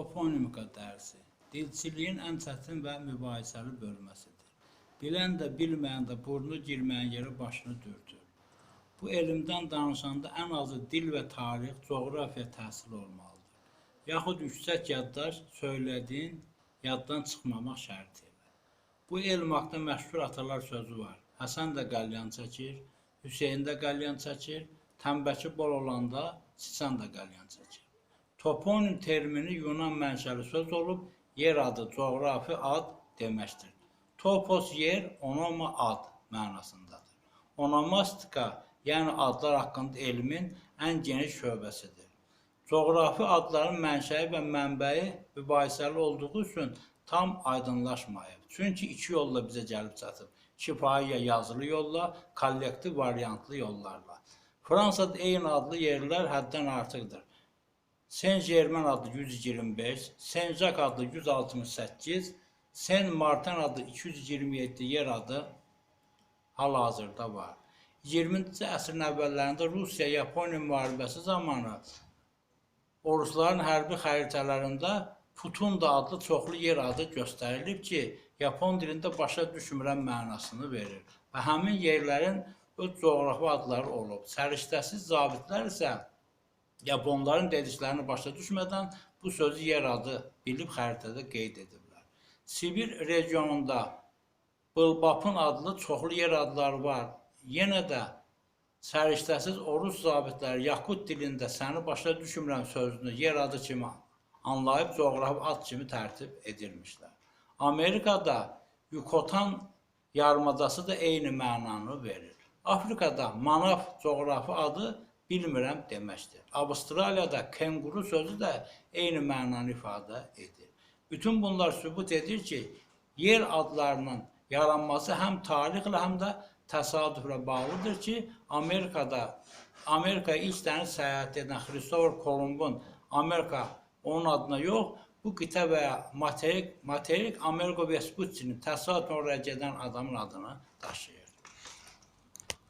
Toponimika dərsi dilçiliyin ən çətin və mübahisəli bölməsidir. Bilən də, bilməyən də burnu girməyən yerə başını dürtür. Bu elmdən danışanda ən azı dil və tarix, coğrafiya təhsili olmalıdır. Yaxud yüksək yaddaş söylədiyin yaddan çıxmamaq şərti. Bu elm haqqında məşhur atalar sözü var. Həsən də qəlyan çəkir, Hüseyn də qəlyan çəkir, tənbəki bol olanda Siçan da qəlyan çəkir. Toponim termini Yunan mənşəli söz olub, yer adı, coğrafi ad deməkdir. Topos yer, onoma ad mənasındadır. Onomastika, yəni adlar haqqında elmin ən geniş şöbəsidir. Coğrafi adların mənşəyi və mənbəyi mübahisəli olduğu üçün tam aydınlaşmayıb. Çünki iki yolla bizə gəlib çatıb. Şifahi ya yazılı yolla, kollektiv variantlı yollarla. Fransada eyni adlı yerlər həddən artıqdır. Saint-Germain adlı 125, Saint-Jacques adlı 168, Saint-Martin adlı 227 yer adı hal-hazırda var. 20-ci əsrin əvvəllərində Rusiya-Yaponiya müharibəsi zamanı Orusların hərbi xəritələrində Futunda adlı çoxlu yer adı göstərilib ki, Yapon dilində başa düşmürəm mənasını verir və həmin yerlərin öz coğrafi adları olub. Səriştəsiz zabitlər isə Yaponların dediklərini başa düşmədən bu sözü yer adı bilib xəritədə qeyd ediblər. Sibir regionunda Bılbapın adlı çoxlu yer adları var. Yenə də səriştəsiz Orus zabitləri Yakut dilində səni başa düşmürəm sözünü yer adı kimi anlayıb coğrafi ad kimi tərtib edilmişlər. Amerikada Yukotan yarımadası da eyni mənanı verir. Afrikada manaf coğrafi adı bilmirəm deməkdir. Avstraliyada kenguru sözü də eyni mənanı ifadə edir. Bütün bunlar sübut edir ki, yer adlarının yaranması həm tarixlə, həm də təsadüflə bağlıdır ki, Amerikada Amerikaya ilk dəniz səyahət edən Christopher Columbun Amerika onun adına yox, bu qitə və ya materik, materik Amerika Vespucci'nin təsadüfən oraya gedən adamın adını daşıyır.